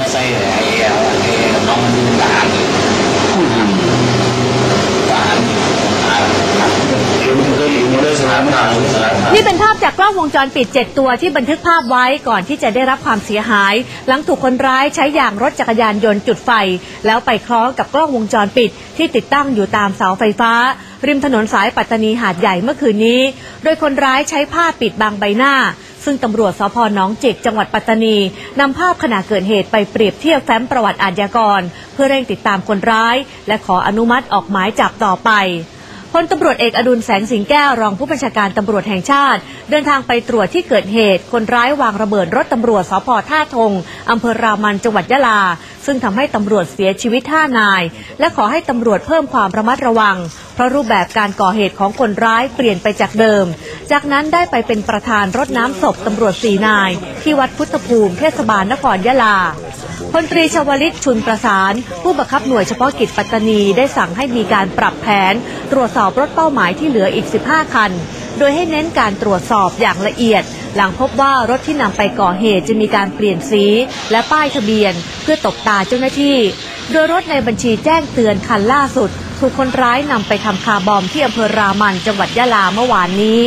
มาใส่ไอ้ไอ้น้องมันเป็นทหารเลยทหารทหารเดี๋ยวมันเคยหลีกมาด้วยสถานทหารสถานทหารนี่เป็นภาพจากกล้องวงจรปิด 7 ตัวที่บันทึกภาพไว้ก่อนที่จะได้รับความเสียหาย หลังถูกคนร้ายใช้ยางรถจักรยานยนต์จุดไฟ แล้วไปคล้องกับกล้องวงจรปิด ที่ติดตั้งอยู่ตามเสาไฟฟ้า ริมถนนสายปัตตานีหาดใหญ่เมื่อคืนนี้ โดยคนร้ายใช้ผ้าปิดบังใบหน้า ซึ่งตำรวจสพหนองจิก จังหวัดปัตตานีนำภาพขณะเกิดเหตุไปเปรียบเทียบแฟ้มประวัติอาชญากร เพื่อเร่งติดตามคนร้าย และขออนุมัติออกหมายจับต่อไปพลตำรวจเอกอดุลแสงสิงแก้วรองผู้บัญชาการตำรวจแห่งชาติ เดินทางไปตรวจที่เกิดเหตุ คนร้ายวางระเบิดรถตำรวจสพท่าทงอำเภอรามันจังหวัดยะลา ซึ่งทำให้ตำรวจเสียชีวิต5นาย และขอให้ตำรวจเพิ่มความระมัดระวัง เพราะรูปแบบการก่อเหตุของคนร้ายเปลี่ยนไปจากเดิม จากนั้นได้ไปเป็นประธานรถน้ำศพตำรวจสี่นาย ที่วัดพุทธภูมิเทศบาลนครยะลาพลตรีชวลิตชุนประสาน ผู้บังคับหน่วยเฉพาะกิจปัตตานีได้สั่งให้มีการปรับแผน ตรวจสอบรถเป้าหมายที่เหลืออีก 15 คัน โดยให้เน้นการตรวจสอบอย่างละเอียด หลังพบว่ารถที่นำไปก่อเหตุจะมีการเปลี่ยนสี และป้ายทะเบียน เพื่อตบตาเจ้าหน้าที่ โดยรถในบัญชีแจ้งเตือนคันล่าสุด ถูกคนร้ายนำไปทำคาร์บอมที่อำเภอรามันจังหวัดยะลาเมื่อวานนี้